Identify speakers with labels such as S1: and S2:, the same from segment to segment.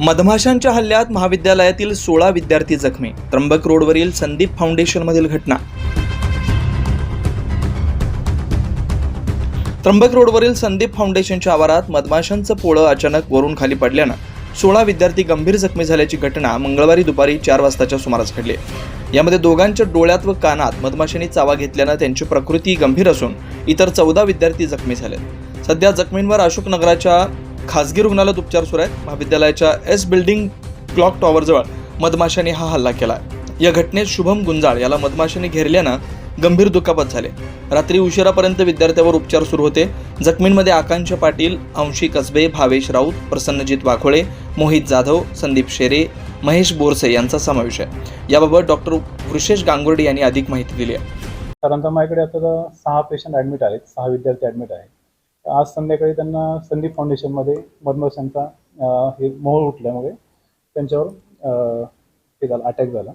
S1: मधमाशांच्या हल्ल्यात महाविद्यालयातील सोळा विद्यार्थी जखमी. त्र्यंबक रोडवरील संदीप फाउंडेशनमधील घटना. त्र्यंबक रोडवरील संदीप फाउंडेशनच्या आवारात मधमाशांचं पोळं अचानक वरून खाली पडल्यानं सोळा विद्यार्थी गंभीर जखमी झाल्याची घटना मंगळवारी दुपारी चार वाजताच्या सुमारास घडली. यामध्ये दोघांच्या डोळ्यात व कानात मधमाशांनी चावा घेतल्यानं त्यांची प्रकृती गंभीर असून इतर चौदा विद्यार्थी जखमी झाले सध्या जखमींवर अशोकनगराच्या खासगी रुग्णालयात उपचार सुरू आहेत. महाविद्यालयाच्या एस बिल्डिंग क्लॉक टॉवरजवळ मधमाशांनी हा हल्ला केला या घटनेत शुभम गुंजाळ याला मधमाशांनी घेरल्यानं गंभीर दुखापत झाले. रात्री उशिरापर्यंत विद्यार्थ्यावर उपचार सुरू होते. जखमींमध्ये आकांक्ष पाटील अंशी कसबे भावेश राऊत प्रसन्नजित वाघोळे मोहित जाधव संदीप शेरे महेश बोरसे यांचा समावेश आहे. याबाबत डॉक्टर वृषेश गांगुर्डे यांनी अधिक माहिती दिली आहे.
S2: साधारणतः माझ्याकडे आता सहा पेशंट ॲडमिट आहेत. सहा विद्यार्थी ॲडमिट आहेत. आज संध्याकाळी त्यांना संदीप फाउंडेशनमध्ये मधमाशांचा हे मोहोळ उठल्यामुळे त्यांच्यावर हे झालं अटॅक झाला.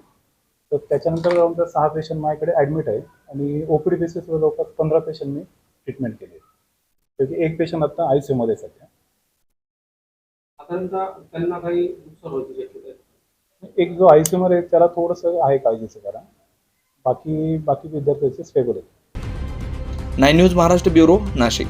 S2: तर त्याच्यानंतर जाऊन त्या सहा पेशंट माझ्याकडे ॲडमिट आहेत आणि ओ पी डी बेसिसवर जवळपास पंधरा पेशंटनी ट्रीटमेंट केली त्यापैकी एक पेशंट आता आय सी यूमध्ये आहे सध्या.
S3: त्यांना काही आहे.
S2: एक जो आय सी यूमध्ये आहे त्याला थोडंसं आहे काळजीचं करा बाकी बाकी विद्यार्थ्याचे स्टेबल आहेत.
S1: Nine news Maharashtra bureau Nashik